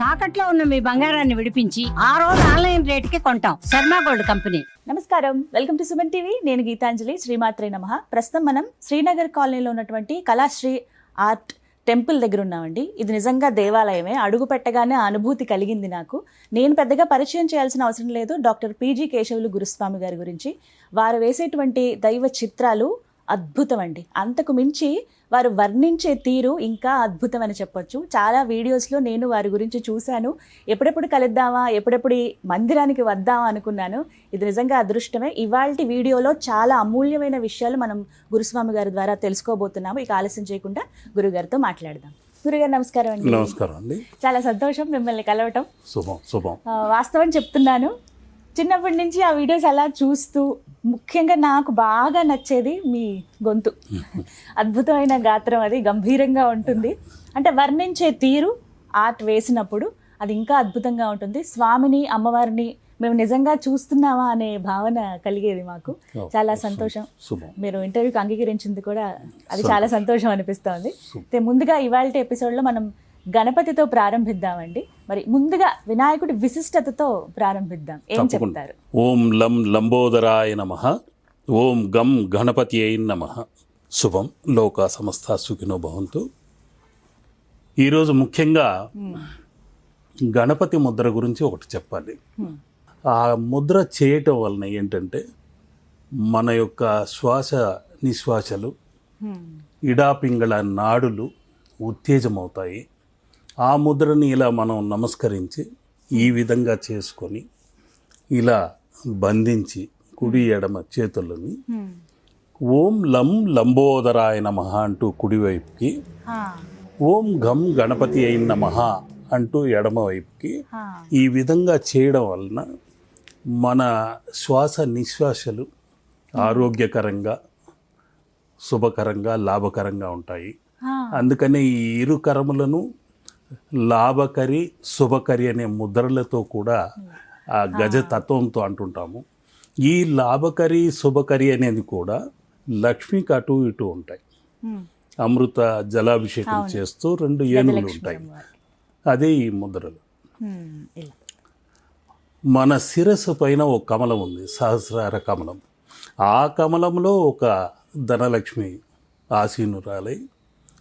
తాకట్లో ఉన్న మీ బంగారాన్ని విడిపించి ఆ రోజు ఆన్లైన్ రేటుకి కొంటాం. Sharma gold company. నమస్కారం. Welcome to Suman TV. నేను గీతాంజలి శ్రీమాత్రే నమ. ప్రస్తుతం మనం శ్రీనగర్ కాలనీలో ఉన్నటువంటి కళాశ్రీ ఆర్ట్ టెంపుల్ దగ్గర ఉన్నామండి. ఇది నిజంగా దేవాలయమే. అడుగు పెట్టగానే అనుభూతి కలిగింది నాకు. నేను పెద్దగా పరిచయం చేయాల్సిన అవసరం లేదు. డాక్టర్ పీజీ కేశవులు గురుస్వామి గారి గురించి. వారు వేసేటువంటి దైవ చిత్రాలు అద్భుతం అండి అంతకు మించి వారు వర్ణించే తీరు ఇంకా అద్భుతం అని చెప్పొచ్చు. చాలా వీడియోస్లో నేను వారి గురించి చూశాను. ఎప్పుడెప్పుడు కలుద్దామా ఎప్పుడెప్పుడు మందిరానికి వద్దామా అనుకున్నాను. ఇది నిజంగా అదృష్టమే. ఇవాళ వీడియోలో చాలా అమూల్యమైన విషయాలు మనం గురుస్వామి గారి ద్వారా తెలుసుకోబోతున్నాము. ఇక ఆలస్యం చేయకుండా గురుగారితో మాట్లాడదాం. గురుగారు నమస్కారం అండి. నమస్కారం అండి. చాలా సంతోషం మిమ్మల్ని కలవటం. శుభం శుభం. వాస్తవం చెప్తున్నాను. చిన్నప్పటి నుంచి ఆ వీడియోస్ అలా చూస్తూ ముఖ్యంగా నాకు బాగా నచ్చేది మీ గొంతు. అద్భుతమైన గాత్రం అది గంభీరంగా ఉంటుంది. అంటే వర్ణించే తీరు ఆర్ట్ వేసినప్పుడు అది ఇంకా అద్భుతంగా ఉంటుంది. స్వామిని అమ్మవారిని మేము నిజంగా చూస్తున్నామా అనే భావన కలిగేది మాకు. చాలా సంతోషం. మీరు ఇంటర్వ్యూకి అంగీకరించింది కూడా అది చాలా సంతోషం అనిపిస్తోంది. అయితే ముందుగా ఇవాళ ఎపిసోడ్లో మనం గణపతితో ప్రారంభిద్దామండి. మరి ముందుగా వినాయకుడి విశిష్టతతో ప్రారంభిద్దాం. ఏం. చెప్తారు? ఓం లం లంబోదరాయ నమ. ఓం గం గణపతి అయిన నమ. శుభం. లోక సమస్త సుఖినో భవంతు. ఈరోజు ముఖ్యంగా గణపతి ముద్ర గురించి ఒకటి చెప్పాలి. ఆ ముద్ర చేయటం వలన ఏంటంటే మన యొక్క శ్వాస నిశ్వాసలు. ఇడాపింగళ నాడులు ఉత్తేజమవుతాయి. ఆ ముద్రని ఇలా మనం నమస్కరించి ఈ విధంగా చేసుకొని ఇలా బంధించి కుడి ఎడమ చేతులని. ఓం లం లంబోదరాయ నమ అంటూ కుడివైపుకి. ఓం గం గణపతి అయిన నమ అంటూ ఎడమ వైపుకి హా. ఈ విధంగా చేయడం వలన మన శ్వాస నిశ్వాసలు ఆరోగ్యకరంగా శుభకరంగా లాభకరంగా ఉంటాయి. అందుకని ఈ ఇరు కరములను లాభకరి శుభకరి అనే ముద్రలతో కూడా ఆ గజ తత్వంతో అంటుంటాము. ఈ లాభకరి శుభకరి అనేది కూడా లక్ష్మికి అటు ఇటు ఉంటాయి. అమృత జలాభిషేకం చేస్తూ రెండు ఏనుగులు ఉంటాయి. అదే ఈ ముద్రలు. మన శిరస్సు పైన ఒక కమలం ఉంది సహస్రార కమలం. ఆ కమలంలో ఒక ధనలక్ష్మి ఆసీనురాలై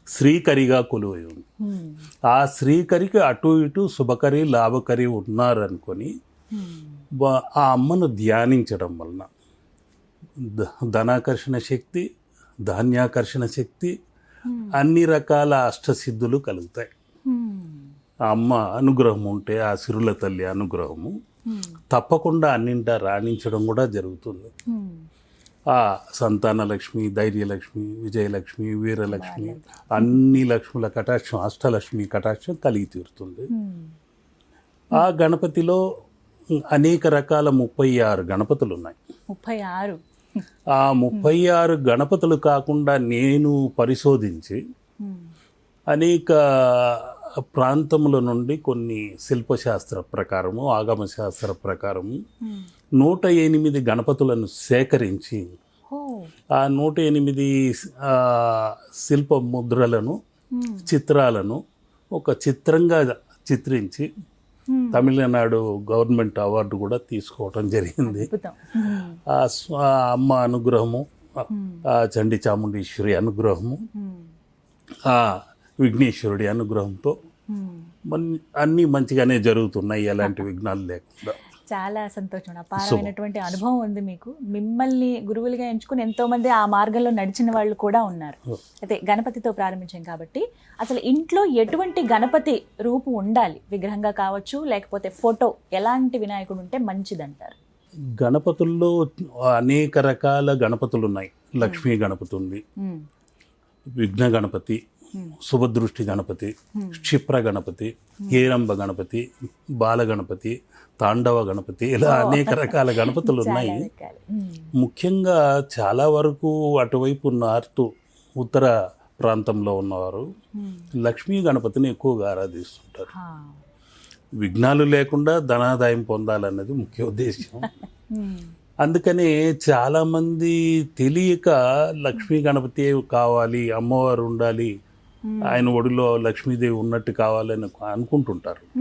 శ్రీకరిగా కొలువై ఉంది హ్మ్. ఆ శ్రీకరికి అటు ఇటు శుభకరి లాభకరి ఉన్నారనుకొని. బ- ఆ అమ్మను ధ్యానించడం వలన ధనాకర్షణ శక్తి ధాన్యాకర్షణ శక్తి అన్ని రకాల అష్టసిద్ధులు కలుగుతాయి. ఆ అమ్మ అనుగ్రహం ఉంటే ఆ సిరుల తల్లి అనుగ్రహము హ్మ్. తప్పకుండా అన్నింటా రాణించడం కూడా జరుగుతుంది సంతాన లక్ష్మి ధైర్యలక్ష్మి విజయలక్ష్మి వీరలక్ష్మి అన్ని లక్ష్ముల కటాక్షం అష్టలక్ష్మి కటాక్షం కలిగి తీరుతుంది. ఆ గణపతిలో అనేక రకాల ముప్పై ఆరు గణపతులు ఉన్నాయి ముప్పై ఆరు ఆ ముప్పై ఆరు గణపతులు కాకుండా నేను పరిశోధించి. అనేక ప్రాంతముల నుండి కొన్ని శిల్పశాస్త్ర ప్రకారము ఆగమ శాస్త్ర ప్రకారము హ్మ్. నూట ఎనిమిది గణపతులను సేకరించి ఆ నూట ఎనిమిది శిల్ప ముద్రలను హ్మ్. చిత్రాలను ఒక చిత్రంగా చిత్రించి హ్మ్. తమిళనాడు గవర్నమెంట్ అవార్డు కూడా తీసుకోవటం జరిగింది. ఆ అమ్మ అనుగ్రహము ఆ- చండి చాముండేశ్వరి అనుగ్రహము హ్మ్. ఆ విఘ్నేశ్వరుడి అనుగ్రహంతో. అన్నీ మంచిగానే జరుగుతున్నాయి ఎలాంటి విఘ్నాలు లేకుండా. చాలా సంతోషం. అపారమైనటువంటి అనుభవం ఉంది మీకు. మిమ్మల్ని గురువులుగా ఎంచుకుని ఎంతో మంది ఆ మార్గంలో నడిచిన వాళ్ళు కూడా ఉన్నారు. అయితే గణపతితో ప్రారంభించాం కాబట్టి అసలు ఇంట్లో ఎటువంటి గణపతి రూపు ఉండాలి? విగ్రహంగా కావచ్చు లేకపోతే ఫోటో ఎలాంటి వినాయకుడు ఉంటే మంచిదంటారు? గణపతుల్లో అనేక రకాల గణపతులు ఉన్నాయి లక్ష్మీ గణపతి ఉంది. విఘ్న గణపతి శుభదృష్టి గణపతి. క్షిప్ర గణపతి హేరంబ గణపతి బాల గణపతి తాండవ గణపతి ఇలా అనేక రకాల గణపతులు ఉన్నాయి. ముఖ్యంగా చాలా వరకు అటువైపు నార్త్ ఉత్తర ప్రాంతంలో ఉన్నవారు. లక్ష్మీ గణపతిని ఎక్కువగా ఆరాధిస్తుంటారు. విఘ్నాలు లేకుండా ధనాదాయం పొందాలన్నది ముఖ్య ఉద్దేశం. అందుకనే చాలామంది తెలియక లక్ష్మీ గణపతి కావాలి అమ్మవారు ఉండాలి ఆయన ఒడిలో లక్ష్మీదేవి ఉన్నట్టు కావాలని అనుకుంటుంటారు.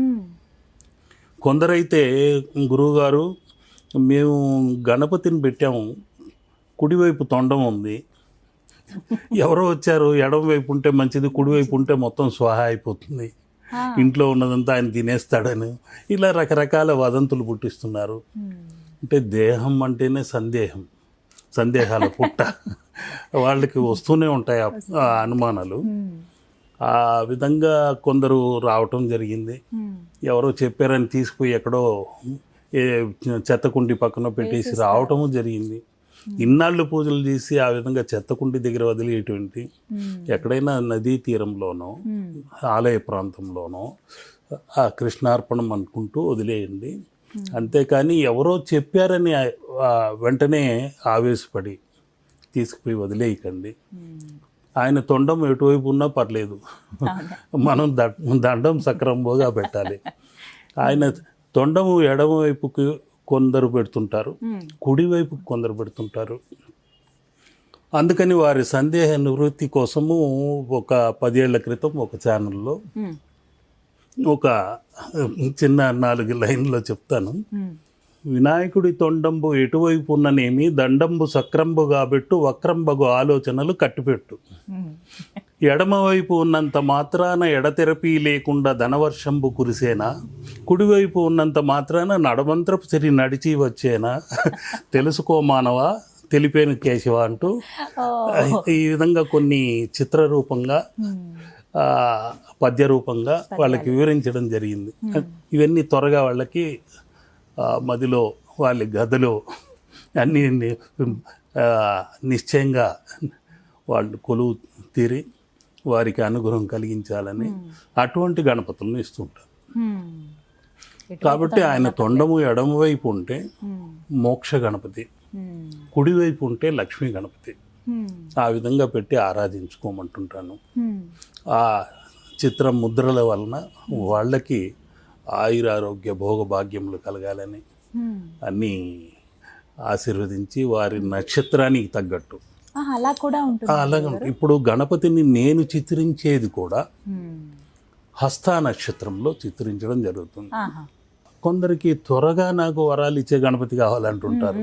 కొందరైతే గురువుగారు మేము గణపతిని పెట్టాము. కుడివైపు తొండం ఉంది. ఎవరో వచ్చారు ఎడమ వైపు ఉంటే మంచిది కుడివైపు ఉంటే మొత్తం స్వాహ అయిపోతుంది. ఇంట్లో ఉన్నదంతా ఆయన తినేస్తాడని ఇలా రకరకాల వదంతులు పుట్టిస్తున్నారు. అంటే దేహం అంటేనే సందేహం. సందేహాల పుట్ట వాళ్ళకి వస్తూనే ఉంటాయి ఆ- అనుమానాలు. ఆ విధంగా కొందరు రావటం జరిగింది. ఎవరో చెప్పారని తీసుకుపోయి ఎక్కడో ఏ చెత్తకుండి పక్కన పెట్టేసి రావటము జరిగింది. ఇన్నాళ్ళు పూజలు చేసి ఆ విధంగా చెత్తకుండి దగ్గర వదిలేటువంటి ఎక్కడైనా నదీ తీరంలోనో ఆలయ ప్రాంతంలోనో ఆ కృష్ణార్పణం అనుకుంటూ వదిలేయండి. అంతేకాని ఎవరో చెప్పారని వెంటనే ఆవేశపడి తీసుకుపోయి వదిలేయకండి. ఆయన తొండం ఎటువైపు ఉన్నా పర్లేదు. మనం ద- దండం సక్రమంగా పెట్టాలి. ఆయన తొండము ఎడమ వైపుకి కొందరు పెడుతుంటారు కుడివైపు కొందరు పెడుతుంటారు. అందుకని వారి సందేహ నివృత్తి కోసము ఒక పదేళ్ళ క్రితం ఒక ఛానల్లో ఒక చిన్న నాలుగు లైన్లో చెప్తాను. వినాయకుడి తొండంబు ఎటువైపు ఉన్ననేమి దండంబు సక్రంబు కాబెట్టు వక్రంబగు ఆలోచనలు కట్టిపెట్టు. ఎడమవైపు ఉన్నంత మాత్రాన ఎడతెరపి లేకుండా ధనవర్షంబు కురిసేనా? కుడివైపు ఉన్నంత మాత్రాన నడమంత్రపు సిరి నడిచి వచ్చేనా? తెలుసుకో మానవా తెలిపేను కేశవ అంటూ. ఈ విధంగా కొన్ని చిత్రరూపంగా పద్య రూపంగా వాళ్ళకి వివరించడం జరిగింది. ఇవన్నీ త్వరగా వాళ్ళకి మదిలో వాళ్ళ గదిలో అన్నీ నిశ్చయంగా వాళ్ళు కొలువు తీరి వారికి అనుగ్రహం కలిగించాలని అటువంటి గణపతులను ఇస్తుంటారు కాబట్టి ఆయన తొండము ఎడమ వైపు ఉంటే మోక్ష గణపతి కుడివైపు ఉంటే లక్ష్మీ గణపతి. ఆ విధంగా పెట్టి ఆరాధించుకోమంటుంటాను. ఆ చిత్ర ముద్రల వలన వాళ్ళకి ఆయురారోగ్య భోగభాగ్యములు కలగాలని అన్నీ ఆశీర్వదించి వారి నక్షత్రానికి తగ్గట్టు. అలా కూడా ఉంటుంది అలాగే. ఇప్పుడు గణపతిని నేను చిత్రించేది కూడా హస్త నక్షత్రంలో చిత్రించడం జరుగుతుంది. కొందరికి త్వరగా నాకు వరాలు ఇచ్చే గణపతి కావాలంటుంటారు.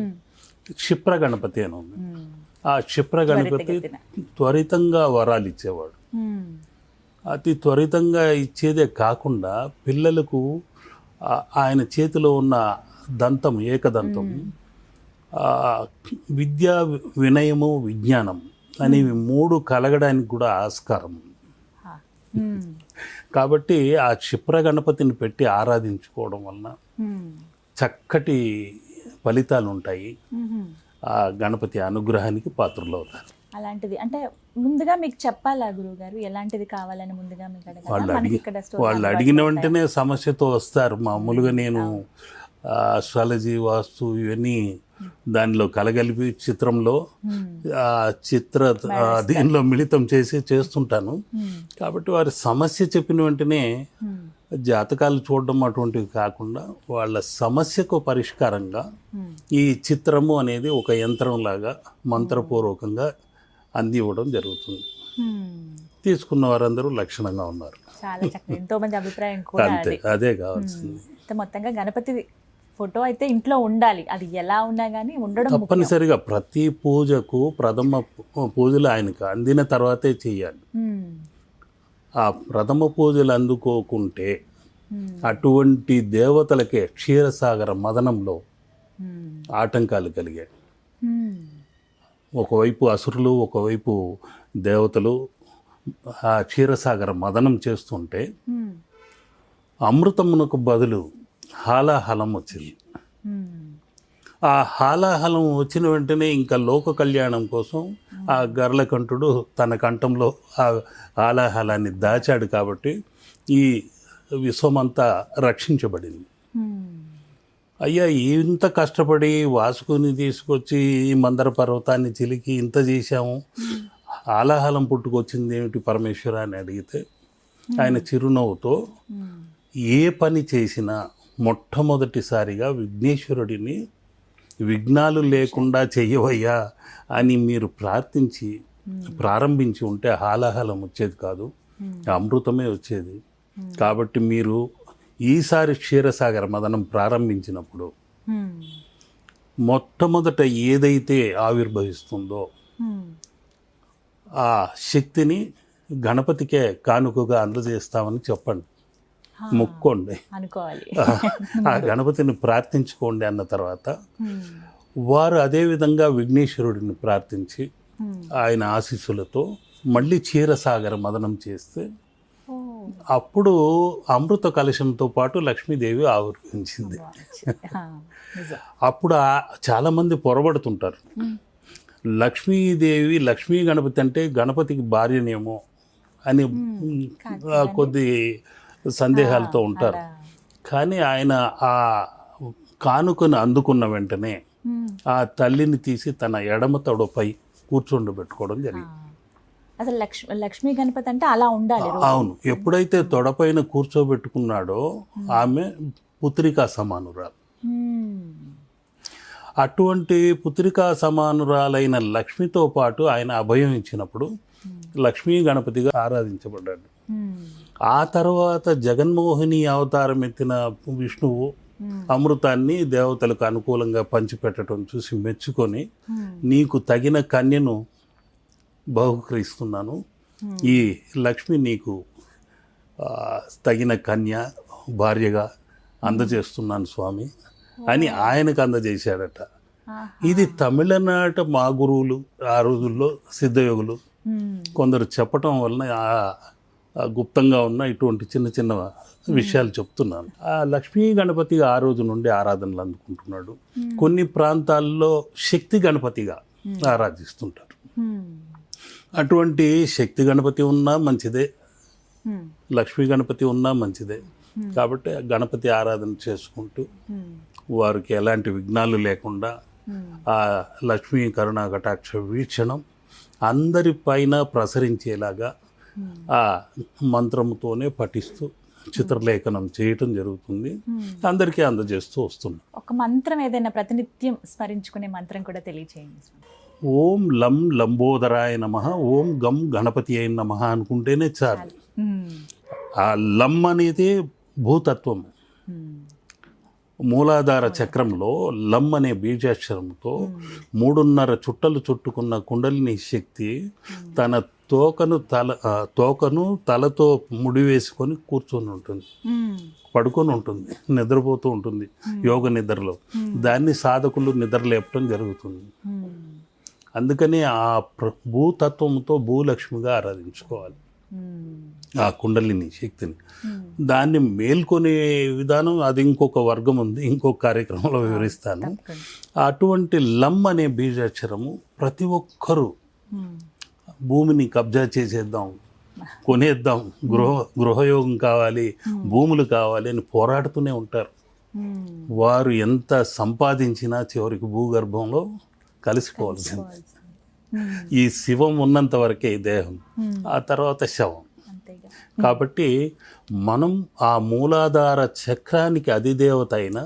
క్షిప్ర గణపతి అని ఉంది. ఆ క్షిప్ర గణపతి త్వరితంగా వరాలు ఇచ్చేవాడు. అతి త్వరితంగా ఇచ్చేదే కాకుండా పిల్లలకు ఆయన చేతిలో ఉన్న దంతం ఏకదంతం విద్య వినయము విజ్ఞానం అనేవి మూడు కలగడానికి కూడా ఆస్కారం. కాబట్టి ఆ క్షిప్ర గణపతిని పెట్టి ఆరాధించుకోవడం వలన. చక్కటి ఫలితాలు ఉంటాయి. ఆ గణపతి అనుగ్రహానికి పాత్రలు అవుతారు అలాంటిది అంటే ముందుగా మీకు చెప్పాలా గురువు గారు ఎలాంటిది కావాలని ముందుగా మీకు? వాళ్ళు అడిగి వాళ్ళు అడిగిన. వెంటనే సమస్యతో వస్తారు మామూలుగా నేను అస్ట్రాలజీ వాస్తు ఇవన్నీ దానిలో కలగలిపి చిత్రంలో. ఆ చిత్ర దీనిలో మిళితం చేసి చేస్తుంటాను. కాబట్టి వారి సమస్య చెప్పిన వెంటనే. జాతకాలు చూడడం అటువంటివి కాకుండా వాళ్ళ సమస్యకు పరిష్కారంగా. ఈ చిత్రము అనేది ఒక యంత్రంలాగా మంత్రపూర్వకంగా అందివ్వడం జరుగుతుంది ఉమ్. తీసుకున్న వారందరూ లక్షణంగా ఉన్నారు చాలా చక్కగా ఎంతో మంది అభిప్రాయం కూడా అంతే అది అదే కావాల్సింది మొత్తంగా గణపతి ఫోటో అయితే ఇంట్లో ఉండాలి అది ఎలా ఉన్నా కానీ ఉండడం. తప్పనిసరిగా ప్రతి పూజకు ప్రథమ పూజలు ఆయనకు అందిన తర్వాతే చేయాలి. ఆ ప్రథమ పూజలు అందుకోకుంటే. అటువంటి దేవతలకే క్షీరసాగర మదనంలో. ఆటంకాలు కలిగాయి. ఒకవైపు అసురులు ఒకవైపు దేవతలు ఆ క్షీరసాగర మదనం చేస్తుంటే. అమృతమునకు బదులు హాలాహలం వచ్చింది. ఆ హాలాహలం వచ్చిన వెంటనే ఇంకా లోక కళ్యాణం కోసం ఆ గర్లకంఠుడు తన కంఠంలో ఆ ఆలాహలాన్ని దాచాడు కాబట్టి ఈ విశ్వమంతా రక్షించబడింది. అయ్యా ఇంత కష్టపడి వాసుకుని తీసుకొచ్చి ఈ మందర పర్వతాన్ని చిలికి ఇంత చేశాము. ఆలాహలం పుట్టుకొచ్చింది ఏమిటి పరమేశ్వర అని అడిగితే ఆయన చిరునవ్వుతో ఏ పని చేసినా మొట్టమొదటిసారిగా విఘ్నేశ్వరుడిని విఘ్నాలు లేకుండా చెయ్యవయ్యా అని మీరు ప్రార్థించి ప్రారంభించి ఉంటే హాలాహలం వచ్చేది కాదు అమృతమే వచ్చేది. కాబట్టి మీరు ఈసారి క్షీరసాగర మదనం ప్రారంభించినప్పుడు మొట్టమొదట ఏదైతే ఆవిర్భవిస్తుందో ఆ శక్తిని గణపతికే కానుకగా అందజేస్తామని చెప్పండి. మొక్కోండి. అనుకోవాలి. ఆ గణపతిని ప్రార్థించుకోండి అన్న తర్వాత వారు అదేవిధంగా విఘ్నేశ్వరుడిని ప్రార్థించి ఆయన ఆశీస్సులతో మళ్ళీ క్షీరసాగర మదనం చేస్తే అప్పుడు అమృత కలశంతో పాటు లక్ష్మీదేవి ఆవిర్భవించింది. ఆ, నిజం. అప్పుడు చాలామంది పొరబడుతుంటారు. లక్ష్మీదేవి లక్ష్మీ గణపతి అంటే గణపతికి భార్యనేమో అని కొద్ది సందేహాలతో ఉంటారు. కానీ ఆయన ఆ కానుకను అందుకున్న వెంటనే ఆ తల్లిని తీసి తన ఎడమ తొడపై కూర్చోండబెట్టుకోవడం జరిగింది. అసలు లక్ష్మి లక్ష్మీ గణపతి అంటే అలా ఉండాలి. అవును. ఎప్పుడైతే తొడపైన కూర్చోబెట్టుకున్నాడో ఆమె పుత్రికా సమానురాలు. అటువంటి పుత్రికా సమానురాలైన లక్ష్మితో పాటు ఆయన అభయం ఇచ్చినప్పుడు లక్ష్మీ గణపతిగా ఆరాధించబడ్డాడు. ఆ తర్వాత జగన్మోహిని అవతారం ఎత్తిన విష్ణువు అమృతాన్ని దేవతలకు అనుకూలంగా పంచిపెట్టడం చూసి మెచ్చుకొని నీకు తగిన కన్యను బహుకరిస్తున్నాను. ఈ లక్ష్మి నీకు తగిన కన్య భార్యగా అందజేస్తున్నాను స్వామి. అని ఆయనకు అందజేశాడట. ఇది తమిళనాట మా గురువులు ఆ రోజుల్లో సిద్ధయోగులు. కొందరు చెప్పటం వలన గుప్తంగా ఉన్న ఇటువంటి చిన్న చిన్న విషయాలు చెప్తున్నాను ఆ లక్ష్మీ గణపతి ఆ రోజు నుండి ఆరాధనలు అందుకుంటున్నాడు కొన్ని ప్రాంతాల్లో శక్తి గణపతిగా ఆరాధిస్తుంటారు మ్మ్. అటువంటి శక్తి గణపతి ఉన్నా మంచిదే. లక్ష్మీ గణపతి ఉన్నా మంచిదే కాబట్టి గణపతి ఆరాధన చేసుకుంటూ. వారికి ఎలాంటి విఘ్నాలు లేకుండా. ఆ లక్ష్మీ కరుణా కటాక్ష వీక్షణం అందరిపైన ప్రసరించేలాగా ఆ మంత్రముతోనే పఠిస్తూ చిత్రలేఖనం చేయటం జరుగుతుంది. అందరికీ అందజేస్తూ వస్తున్నాం. ఒక మంత్రం ఏదైనా ప్రతినిత్యం స్మరించుకునే మంత్రం కూడా తెలియచేయండి. ఓం లం లంబోదరాయ నమ ఓం గం గణపతి అయిన నమ అనుకుంటేనే చాలు. మ్మ్. ఆ లం అనేది భూతత్వం. మ్మ్. మూలాధార చక్రంలో లం అనే బీజాక్షరంతో మూడున్నర చుట్టలు చుట్టుకున్న కుండలిని శక్తి తన తోకను తల తోకను తలతో ముడివేసుకొని కూర్చొని ఉంటుంది మ్మ్. పడుకొని ఉంటుంది నిద్రపోతూ ఉంటుంది యోగ నిద్రలో దాన్ని సాధకులు నిద్ర లేపటం జరుగుతుంది. అందుకని ఆ భూతత్వంతో భూలక్ష్మిగా ఆరాధించుకోవాలి. ఆ కుండలిని శక్తిని. దాన్ని మేల్కొనే విధానం అది ఇంకొక వర్గం ఉంది ఇంకొక కార్యక్రమంలో వివరిస్తాను. అటువంటి లమ్ అనే బీజాక్షరము ప్రతి ఒక్కరూ. భూమిని కబ్జా చేసేద్దాం కొనేద్దాం గృహ గృహయోగం కావాలి భూములు కావాలి అని పోరాడుతూనే ఉంటారు మ్మ్. వారు ఎంత సంపాదించినా చివరికి భూగర్భంలో కలిసిపోవాల్సింది. ఈ శివం ఉన్నంత వరకే ఈ దేహం మ్మ్. ఆ తర్వాత శవం కాబట్టి మనం ఆ మూలాధార చక్రానికి అధిదేవత అయిన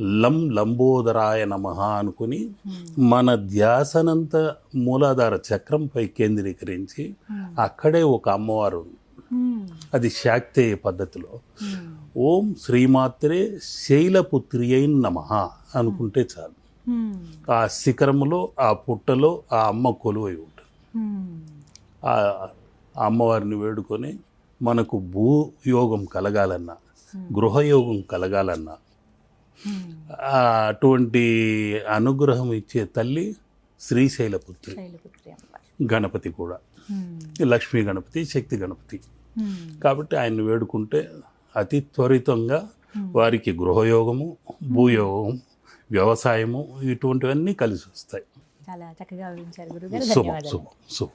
లం లంబోదరాయ నమ అనుకుని మన ధ్యాసనంతా మూలాధార చక్రంపై కేంద్రీకరించి అక్కడే ఒక అమ్మవారు అది శాక్తేయ పద్ధతిలో. ఓం శ్రీమాత్రే శైలపుత్రి అయిన నమ అనుకుంటే చాలు. ఆ శిఖరములో ఆ పుట్టలో ఆ అమ్మ కొలువై ఉంటుంది. ఆ అమ్మవారిని వేడుకొని మనకు భూయోగం కలగాలన్నా గృహయోగం కలగాలన్నా అటువంటి అనుగ్రహం ఇచ్చే తల్లి శ్రీశైలపుత్రి. గణపతి కూడా. మ్మ్. లక్ష్మీ గణపతి శక్తి గణపతి. మ్మ్. కాబట్టి ఆయన్ని వేడుకుంటే అతి త్వరితంగా వారికి గృహయోగము భూయోగం వ్యవసాయము ఇటువంటివన్నీ కలిసి వస్తాయి. చాలా చక్కగా వివరించారు గురుగారు. శుభం ధన్యవాదాలు. శుభం శుభం.